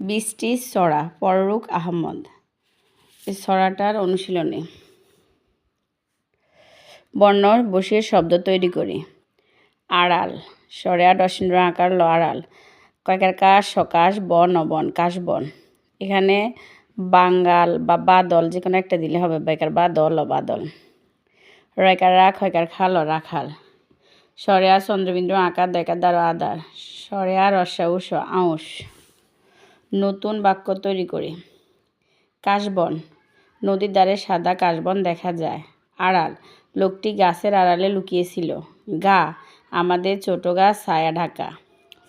বৃষ্টি সরা পররুক আহমদ। এই সরাটার অনুশীলনে বর্ণ বসিয়ে শব্দ তৈরি করি। আড়াল সরেয়া ডসিন্দ্র আকার, ল আড়াল। কয়েকের কাশ, সকাশ বন অবন কাশবন। এখানে বাঙ্গাল বা বাদল যে কোনো একটা দিলে হবে বেকার বাদল ও বাদল রয়কার রাখ হয়কার খাল ও রাখাল সরেয়া চন্দ্রবিন্দু আকার দেখার দ্বারা আদার সরেয়া রসা উস আউস নতুন বাক্য তৈরি করি। কাশবন, নদীর ধারে সাদা কাশবন দেখা যায়। আড়াল, লোকটি গাছের আড়ালে লুকিয়েছিল। গা, আমাদের ছোট গাছ ছায়া ঢাকা।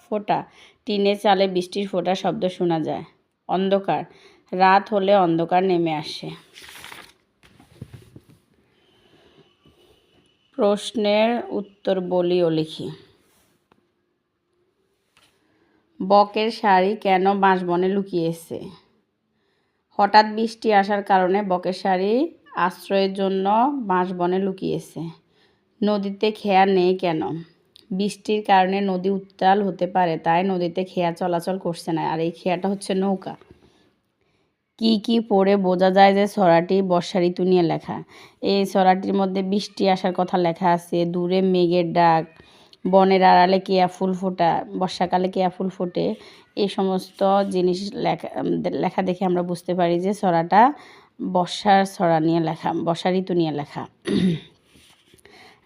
ফোঁটা টিনে চালে বৃষ্টির ফোঁটা শব্দ শোনা যায়। অন্ধকার, রাত হলে অন্ধকার নেমে আসে। প্রশ্নের উত্তর বলি ও লিখি। বকের শাড়ি কেন বাঁশবনে লুকিয়েছে? হঠাৎ বৃষ্টি আসার কারণে বকের শাড়ি আশ্রয়ের জন্য বাঁশবনে লুকিয়েছে। নদীতে খেয়া নেই কেন? বৃষ্টির কারণে নদী উত্তাল হতে পারে, তাই নদীতে খেয়া চলাচল করছে না। আর এই খেয়াটা হচ্ছে নৌকা। কি কি পড়ে বোঝা যায় যে ছড়াটি বর্ষা ঋতু নিয়ে লেখা। এই ছড়াটির মধ্যে বৃষ্টি আসার কথা লেখা আছে, দূরে মেঘের ডাক বনের আড়ালে কেয়া ফুল ফোটা, বর্ষাকালে কেয়া ফুল ফোটে এই সমস্ত জিনিস লেখা লেখা দেখে আমরা বুঝতে পারি যে ছড়াটা বর্ষার ছড়া নিয়ে লেখা, বর্ষা ঋতু নিয়ে লেখা।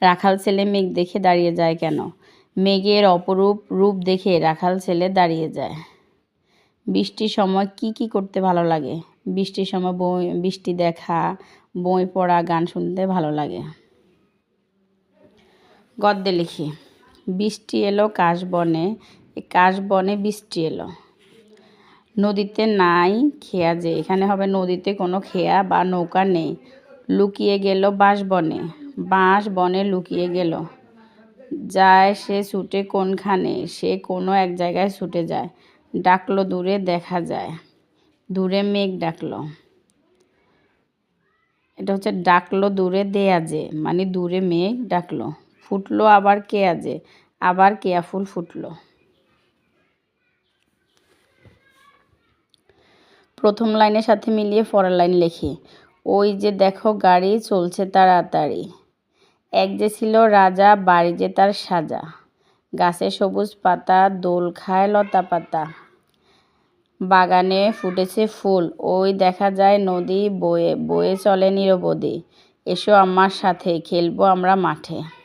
রাখাল ছেলে মেঘ দেখে দাঁড়িয়ে যায় কেন? মেঘের অপরূপ রূপ দেখে রাখাল ছেলে দাঁড়িয়ে যায়। বৃষ্টির সময় কি কি করতে ভালো লাগে? বৃষ্টির সময় বই, বৃষ্টি দেখা, বই পড়া, গান শুনতে ভালো লাগে। গদ্যে লিখি। বৃষ্টি এলো কাশবনে কাশবনে বৃষ্টি এলো। নদীতে নাই খেয়া যে, এখানে হবে নদীতে কোনো খেয়া বা নৌকা নেই। লুকিয়ে গেল বাঁশ বনে বাঁশ বনে লুকিয়ে গেল। যায় সে ছুটে কোনখানে, সে কোনো এক জায়গায় ছুটে যায়। ডাকলো দূরে, দেখা যায়। দূরে মেঘ ডাকলো। এটা হচ্ছে ডাকলো দূরে দেয়া যে মানে দূরে মেঘ ডাকলো। ফুটলো আবার কেয়া যে আবার কেয়া ফুল ফুটলো। প্রথম লাইনের সাথে মিলিয়ে পরের লাইন লিখি। ওই যে দেখো গাড়ি চলছে তাড়াতাড়ি। এক যে ছিল রাজা, বাড়ি যে তার সাজা। গাছে সবুজ পাতা, দোল খায় লতা পাতা। বাগানে ফুটেছে ফুল। ওই দেখা যায় নদী বয়ে বয়ে চলে নিরবধি। এসো আমার সাথে, খেলব আমরা মাঠে।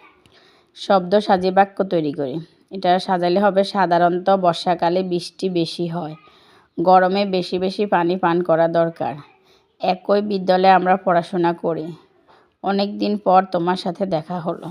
শব্দ সাজিয়ে বাক্য তৈরি করি। এটা সাজালে হবে সাধারণত বর্ষাকালে বৃষ্টি বেশি হয়। গরমে বেশি বেশি পানি পান করা দরকার। একই বিদ্যালয়ে আমরা পড়াশোনা করি। অনেক দিন পর তোমার সাথে দেখা হলো।